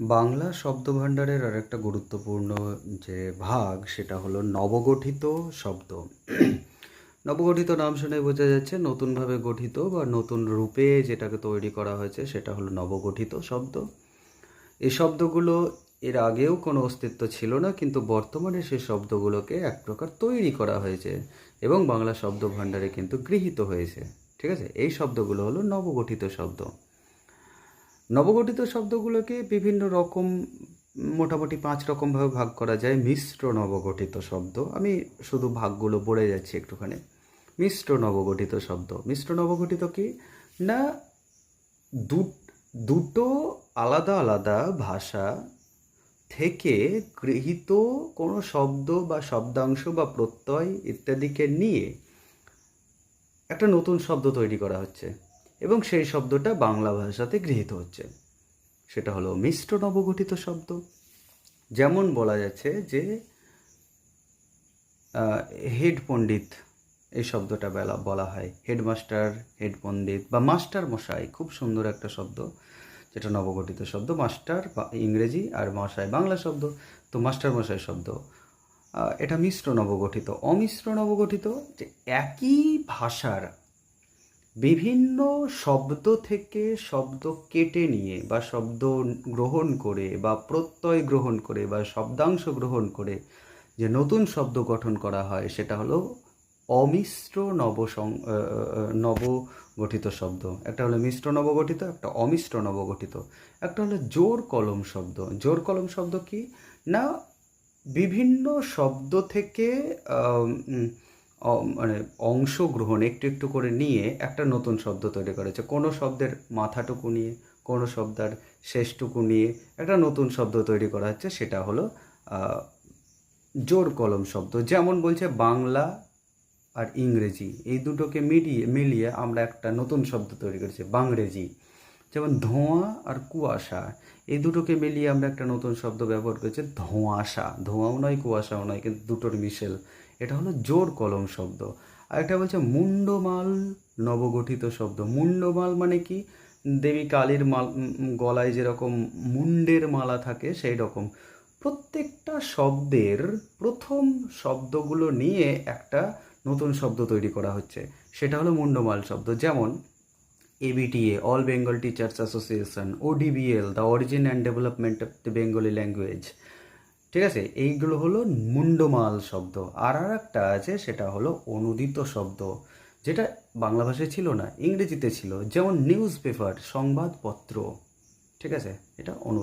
বাংলা শব্দভাণ্ডারের আর একটা গুরুত্বপূর্ণ যে ভাগ, সেটা হলো নবগঠিত শব্দ। নবগঠিত নাম শুনে বোঝা যাচ্ছে নতুনভাবে গঠিত বা নতুন রূপে যেটাকে তৈরি করা হয়েছে, সেটা হলো নবগঠিত শব্দ। এই শব্দগুলো এর আগেও কোনো অস্তিত্ব ছিল না, কিন্তু বর্তমানে সেই শব্দগুলোকে এক প্রকার তৈরি করা হয়েছে এবং বাংলা শব্দ ভাণ্ডারে কিন্তু গৃহীত হয়েছে। ঠিক আছে? এই শব্দগুলো হলো নবগঠিত শব্দ। নবগঠিত শব্দগুলোকে বিভিন্ন রকম, মোটামুটি পাঁচ রকমভাবে ভাগ করা যায়। মিশ্র নবগঠিত শব্দ। আমি শুধু ভাগগুলো বলে যাচ্ছি একটুখানি। মিশ্র নবগঠিত শব্দ। মিশ্র নবগঠিত কি? না, দু- দুটো আলাদা আলাদা ভাষা থেকে গৃহীত কোনো শব্দ বা শব্দাংশ বা প্রত্যয় ইত্যাদিকে নিয়ে একটা নতুন শব্দ তৈরি করা হচ্ছে। এবং সেই শব্দটা বাংলা ভাষাতে গৃহীত হচ্ছে। সেটা হলো মিশ্র নবগঠিত শব্দ। যেমন বলা যাচ্ছে যে হেড পণ্ডিত, এই শব্দটা বেলা, বলা হয়। হেডমাস্টার, হেড পণ্ডিত বা মাস্টার মশাই, খুব সুন্দর একটা শব্দ। যেটা নবগঠিত শব্দ, মাস্টার ইংরেজি আর মশাই বাংলা শব্দ, তো মাস্টার মশাই শব্দ। এটা মিশ্র নবগঠিত। অমিশ্র নবগঠিত যে একই ভাষার বিভিন্ন শব্দ থেকে শব্দ কেটে নিয়ে বা শব্দ গ্রহণ করে বা প্রত্যয় গ্রহণ করে বা শব্দাংশ গ্রহণ করে যে নতুন শব্দ গঠন করা হয়, সেটা হলো অমিশ্র নবসং নবগঠিত শব্দ। একটা হলো মিশ্র নবগঠিত, একটা অমিশ্র নবগঠিত। একটা হলো জোর কলম শব্দ। জোর কলম শব্দ কি? না, বিভিন্ন শব্দ থেকে মানে অংশগ্রহণ একটু একটু করে নিয়ে একটা নতুন শব্দ তৈরি করেছে। কোনো শব্দের মাথাটুকু নিয়ে, কোনো শব্দের শেষটুকু নিয়ে একটা নতুন শব্দ তৈরি করা হচ্ছে, সেটা হলো জোর কলম শব্দ। যেমন বলছে বাংলা আর ইংরেজি, এই দুটোকে মিলিয়ে মিলিয়ে আমরা একটা নতুন শব্দ তৈরি করেছি, বাংরেজি। যেমন ধোঁয়া আর কুয়াশা, এই দুটোকে মিলিয়ে আমরা একটা নতুন শব্দ ব্যবহার করেছি, ধোঁয়াশা। ধোঁয়াও নয়, কুয়াশাও নয়, কিন্তু দুটোর মিশেল এটা হলো জোর কলম শব্দ। আর একটা বলছে মুন্ডমাল নবগঠিত শব্দ। মুন্ডমাল মানে কি? দেবী কালীর মাল গলায় যেরকম মুন্ডের মালা থাকে সেই রকম। প্রত্যেকটা শব্দের প্রথম শব্দগুলো নিয়ে একটা নতুন শব্দ তৈরি করা হচ্ছে। সেটা হলো মুন্ডমাল শব্দ। যেমন ABTA, all Bengal teachers association, ODBL, the origin and development of the Bengali language. ঠিক আছে? এইগুলো হলো মুন্ডমাল শব্দ। আর আর একটা আছে, সেটা হলো অনুদিত শব্দ, যেটা বাংলা ভাষায় ছিল না, ইংরেজিতে ছিল। যেমন নিউজ পেপার সংবাদপত্র, ঠিক আছে? এটা অনু